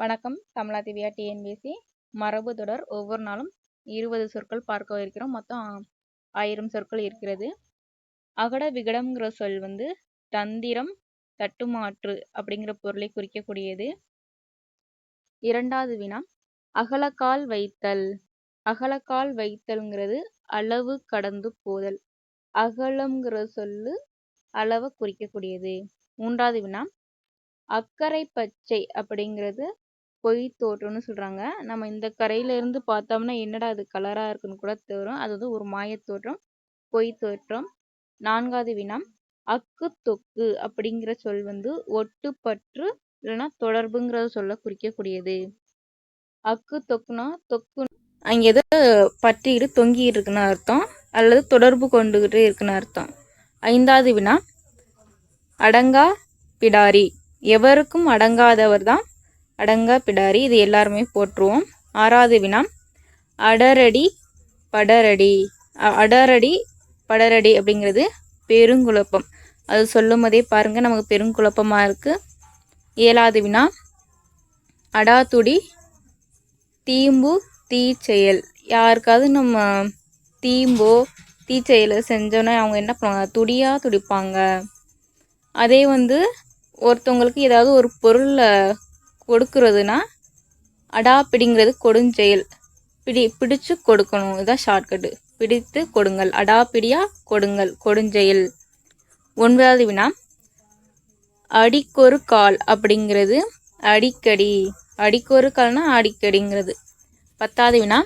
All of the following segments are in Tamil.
வணக்கம். கமலா திவ்யா டிஎன்பிசி. மரபு தொடர். ஒவ்வொரு நாளும் இருபது சொற்கள் பார்க்க இருக்கிறோம். மொத்தம் ஆயிரம் சொற்கள் இருக்கிறது. அகட விகடம்ங்கிற சொல் வந்து தந்திரம் தட்டுமாற்று அப்படிங்கிற பொருளை குறிக்கக்கூடியது. இரண்டாவது வினா. அகலக்கால் வைத்தல். அகலக்கால் வைத்தல்ங்கிறது அளவு கடந்து போதல். அகலம்ங்கிற சொல்லு அளவை குறிக்கக்கூடியது. மூன்றாவது வினா. அக்கரை பச்சை அப்படிங்கிறது பொய் தோற்றம்னு சொல்கிறாங்க நம்ம இந்த கரையிலேருந்து பார்த்தோம்னா என்னடா அது கலராக இருக்குன்னு கூட தோறும் அது வந்து ஒரு மாயத்தோற்றம் பொய் தோற்றம் நான்காவது வினா அக்கு தொக்கு அப்படிங்கிற சொல் வந்து ஒட்டு பற்று இல்லைன்னா தொடர்புங்கிற சொல்ல குறிக்கக்கூடியது. அக்கு தொக்குனா தொக்கு அங்கே எதோ பற்றிக்கிட்டு தொங்கிட்டு இருக்குன்னு அர்த்தம் அல்லது தொடர்பு கொண்டுகிட்டு இருக்குன்னு அர்த்தம். ஐந்தாவது வினா அடங்கா பிடாரி. எவருக்கும் அடங்காதவர் தான் அடங்கா பிடாரி இது எல்லாருமே போற்றுவோம். ஆறாவது வினா அடரடி படரடி. அடரடி படரடி அப்படிங்கிறது பெருங்குழப்பம். அது சொல்லும் போதே பாருங்கள் நமக்கு பெருங்குழப்பமாக இருக்குது ஏழாவது வினா அடாத்துடி தீம்பு தீச்செயல். யாருக்காவது நம்ம தீம்போ தீச்செயலை செஞ்சோன்னா அவங்க என்ன பண்ணுவாங்க? துடியாக துடிப்பாங்க. அதே வந்து ஒருத்தவங்களுக்கு ஏதாவது ஒரு பொருளை கொடுக்குறதுனா அடாப்பிடிங்கிறது கொடுஞ்செயல். பிடி பிடிச்சு கொடுக்கணும். இதுதான் ஷார்ட்கட்டு பிடித்து கொடுங்கள். அடாப்பிடியா கொடுங்கள். கொடுஞ்செயல். ஒன்பதாவது வினா அடிக்கொரு கால் அப்படிங்கிறது அடிக்கடி. அடிக்கொரு கால்னா அடிக்கடிங்கிறது. பத்தாவது வினா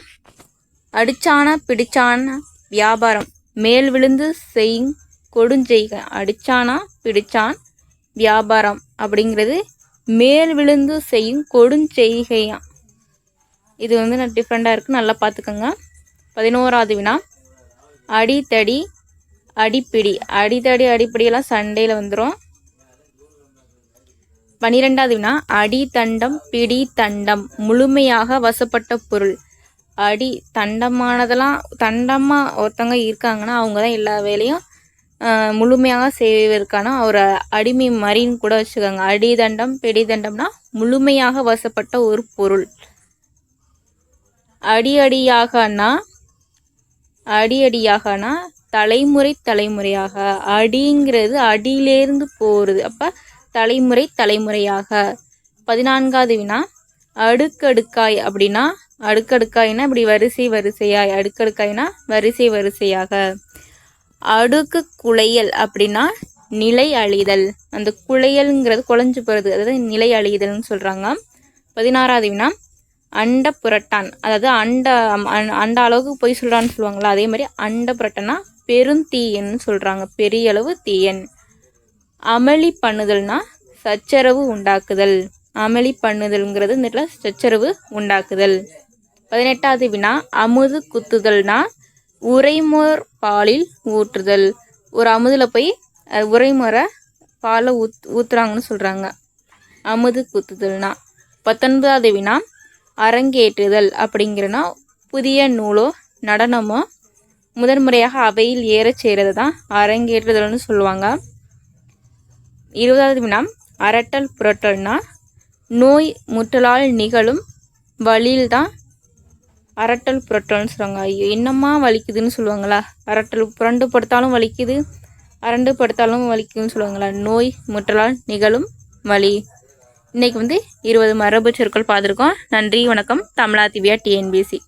அடிச்சான பிடிச்சான வியாபாரம். மேல் விழுந்து செய் கொடுஞ்செய்க அடிச்சானா பிடிச்சான் வியாபாரம் அப்படிங்கிறது மேல் விழுந்து செய்யும் கொடுஞ்செய்கையாம் இது வந்து நான் டிஃப்ரெண்ட்டாக இருக்குது நல்லா பார்த்துக்கோங்க பதினோராவது வினா. அடித்தடி அடிப்பிடி. அடித்தடி அடிப்படியெல்லாம் சண்டையில் வந்துடும் பனிரெண்டாவது வினா. அடித்தண்டம் பிடி தண்டம் முழுமையாக வசப்பட்ட பொருள். அடி தண்டமானதெல்லாம் தண்டமாக ஒருத்தவங்க இருக்காங்கன்னா அவங்க தான் எல்லா வேலையும் முழுமையாக செய்வதற்கான ஒரு அடிமை மறின்னு கூட வச்சுக்கோங்க. அடிதண்டம் பிடிதண்டம்னா முழுமையாக வசப்பட்ட ஒரு பொருள். அடி அடியாகனா அடி அடியாகனா தலைமுறை தலைமுறையாக. அடிங்கிறது அடியிலேருந்து போகிறது அப்போ தலைமுறை தலைமுறையாக. பதினான்காவது வினா அடுக்கடுக்காய் அப்படின்னா அடுக்கடுக்காய்னா இப்படி வரிசை வரிசையாய் அடுக்கடுக்காய்னா வரிசை வரிசையாக. அடுக்கு குளையல் அப்படின்னா நிலை அழிதல். அந்த குளையல்ங்கிறது குழஞ்சு போகிறது அதாவது நிலை அழிதல்னு சொல்கிறாங்க பதினாறாவது வினா அண்ட புரட்டான். அதாவது அண்ட அண்ட அளவுக்கு பொய் சொல்கிறான்னு சொல்லுவாங்களா அதே மாதிரி அண்ட புரட்டன்னா பெருந்தீயன்னு சொல்கிறாங்க பெரிய அளவு தீயன். அமளி பண்ணுதல்னா சச்சரவு உண்டாக்குதல். அமளி பண்ணுதல்ங்கிறது இந்த சச்சரவு உண்டாக்குதல். பதினெட்டாவது வினா அமுது குத்துதல்னா உரைமோர் பாலில் ஊற்றுதல். ஒரு அமுதில் போய் உரைமுறை பாலை ஊத் ஊற்றுறாங்கன்னு சொல்கிறாங்க அமுது குத்துதல்னா. பத்தொன்பதாவது வினா அரங்கேற்றுதல் அப்படிங்கிறனா புதிய நூலோ நடனமோ முதன்முறையாக அவையில் ஏறச் செய்கிறது தான் அரங்கேற்றுதல்னு சொல்லுவாங்க. இருபதாவது வினா அரட்டல் புரட்டல்னா நோய் முற்றலால் நிகழும் வழியில் தான் அரட்டல் புரட்டல்னு சொல்லுவாங்க. ஐயோ என்னம்மா வலிக்குதுன்னு சொல்லுவாங்களா? அரட்டல் புரண்டு படுத்தாலும் வலிக்குது அரண்டு படுத்தாலும் வலிக்குதுன்னு சொல்லுவாங்களா? நோய் முற்றலால் நிகழும் வலி. இன்றைக்கி வந்து இருபது மரபு சொற்கள் பார்த்துருக்கோம். நன்றி வணக்கம். தமிழா திவ்யா டிஎன்பிசி.